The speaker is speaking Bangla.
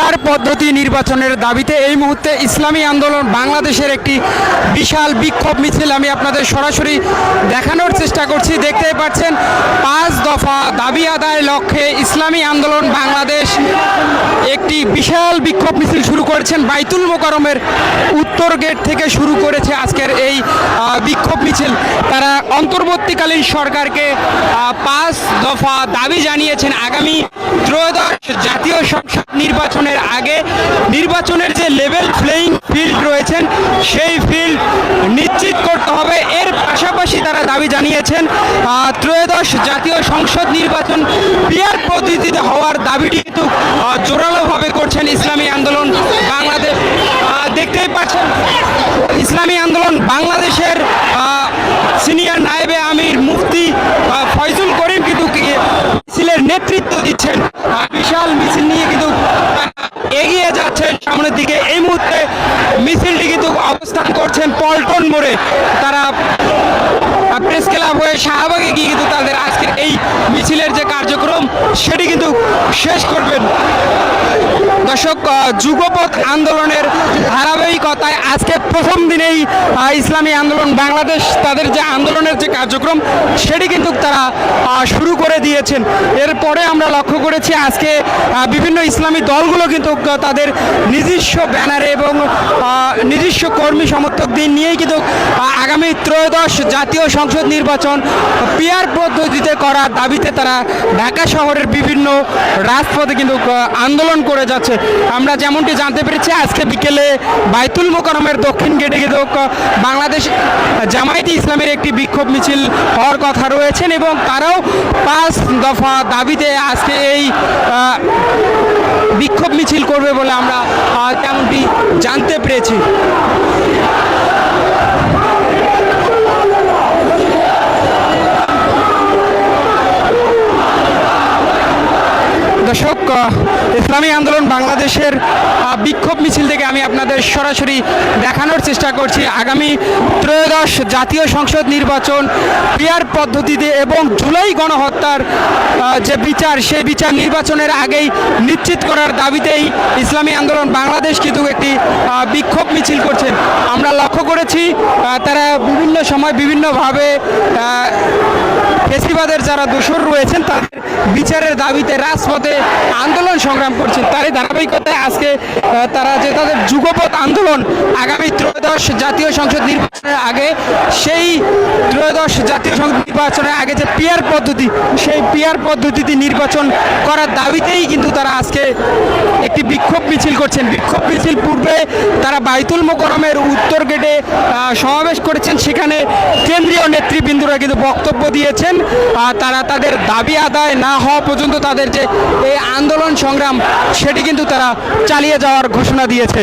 পিয়ার পদ্ধতি নির্বাচনের দাবিতে এই মুহূর্তে ইসলামী আন্দোলন বাংলাদেশের একটি বিশাল বিক্ষোভ মিছিল আমি আপনাদের সরাসরি দেখানোর চেষ্টা করছি। দেখতেই পাচ্ছেন, পাঁচ দফা দাবি আদায় লক্ষ্যে ইসলামী আন্দোলন বাংলাদেশ একটি বিশাল বিক্ষোভ মিছিল শুরু করেছেন। বাইতুল মোকারমের উত্তর গেট থেকে শুরু করেছে আজকের এই বিক্ষোভ মিছিল। তারা অন্তর্বর্তীকালীন সরকারকে পাঁচ দফা দাবি জানিয়েছেন। আগামী ত্রয়োদশ জাতীয় সংসদ নির্বাচনের আগে নির্বাচনের যে লেভেল প্লেইং ফিল্ড রয়েছেন, সেই ফিল্ড নিশ্চিত করতে হবে। এর পাশাপাশি তারা দাবি জানিয়েছেন ত্রয়োদশ জাতীয় সংসদ নির্বাচন পিয়ার পদ্ধতিতে হওয়ার দাবিটি কিন্তু জোরালোভাবে করছেন ইসলামী আন্দোলন বাংলাদেশ। দেখতেই পাচ্ছেন, ইসলামী আন্দোলন বাংলাদেশের আহ, সিনিয়র নায়েবে আমির মুফতি আহ, ফয়জুল করিম কিন্তু কি- মিছিলের নেতৃত্ব দিচ্ছেন আহ, বিশাল মিছিল নিয়ে কিন্তু তারা এগিয়ে যাচ্ছেন দিকে এই মুহূর্তে মিছিলটি কিন্তু অবস্থান করছেন পল্টন মোড়ে। তারা প্রেস ক্লাব হয়ে শাহবাগে গিয়ে কিন্তু তাদের আজকের এই মিছিলের যে কার্যক্রম, সেটি কিন্তু শেষ করবেন। দর্শক যুগপথ আন্দোলনের ধারাবাহিকতায় আজকে প্রথম দিনেই ইসলামী আন্দোলন, বাংলাদেশ তাদের যে আন্দোলনের যে কার্যক্রম, সেটি কিন্তু তারা শুরু করে দিয়েছেন। এরপরে আমরা লক্ষ্য করেছি আজকে বিভিন্ন ইসলামী দলগুলো কিন্তু তাদের নিজস্ব ব্যানারে এবং নিজস্ব কর্মী সমর্থক দিন নিয়েই কিন্তু আগামী ত্রয়োদশ জাতীয় সংসদ নির্বাচন পিয়ার পদ্ধতিতে করার দাবিতে তারা ঢাকা শহরের বিভিন্ন রাজপথে কিন্তু আন্দোলন করে যাচ্ছে। আমরা যেমনটি জানতে পেরেছি, আজকে বিকেলে বাইতুল মোকারমের দক্ষিণ গেটে কিন্তু বাংলাদেশ জামায়াতে ইসলামের একটি বিক্ষোভ মিছিল হওয়ার কথা রয়েছেন এবং তারাও পাঁচ দফা দাবিতে আজকে এই বিক্ষোভ মিছিল করবে বলে আমরা তেমনটি জানতে পেরেছি। দর্শক ইসলামী আন্দোলন বাংলাদেশের বিক্ষোভ মিছিল থেকে আমি আপনাদের সরাসরি দেখানোর চেষ্টা করছি। আগামী ত্রয়োদশ জাতীয় সংসদ নির্বাচন পিয়ার পদ্ধতিতে এবং জুলাই গণহত্যার যে বিচার, সেই বিচার নির্বাচনের আগেই নিশ্চিত করার দাবিতেই ইসলামী আন্দোলন বাংলাদেশ কিন্তু একটি বিক্ষোভ মিছিল করছেন আমরা লক্ষ্য করেছি তারা বিভিন্ন সময় বিভিন্নভাবে ফেসিবাদের যারা দোষর রয়েছেন, তাদের বিচারের দাবিতে রাজপথে আন্দোলন সংগ্রাম করছেন তারই ধারাবাহিকতায় আজকে তারা যে তাদের যুগপথ আন্দোলন আগামী ত্রয়োদশ জাতীয় সংসদ নির্বাচনের আগে, সেই ত্রয়োদশ জাতীয় সংসদ নির্বাচনের আগে যে পিয়ার পদ্ধতি, সেই পিয়ার পদ্ধতিতে নির্বাচন করার দাবিতেই কিন্তু তারা আজকে একটি বিক্ষোভ মিছিল করছেন। বিক্ষোভ মিছিল পূর্বে তারা বাইতুল মোকরমের উত্তর গেটে সমাবেশ করেছেন। সেখানে কেন্দ্রীয় নেতৃবৃন্দরা কিন্তু বক্তব্য দিয়েছেন। তারা তাদের দাবি আদায় না হওয়া পর্যন্ত তাদের যে এই আন্দোলন সংগ্রাম, সেটি কিন্তু তারা চালিয়ে যাওয়ার ঘোষণা দিয়েছে।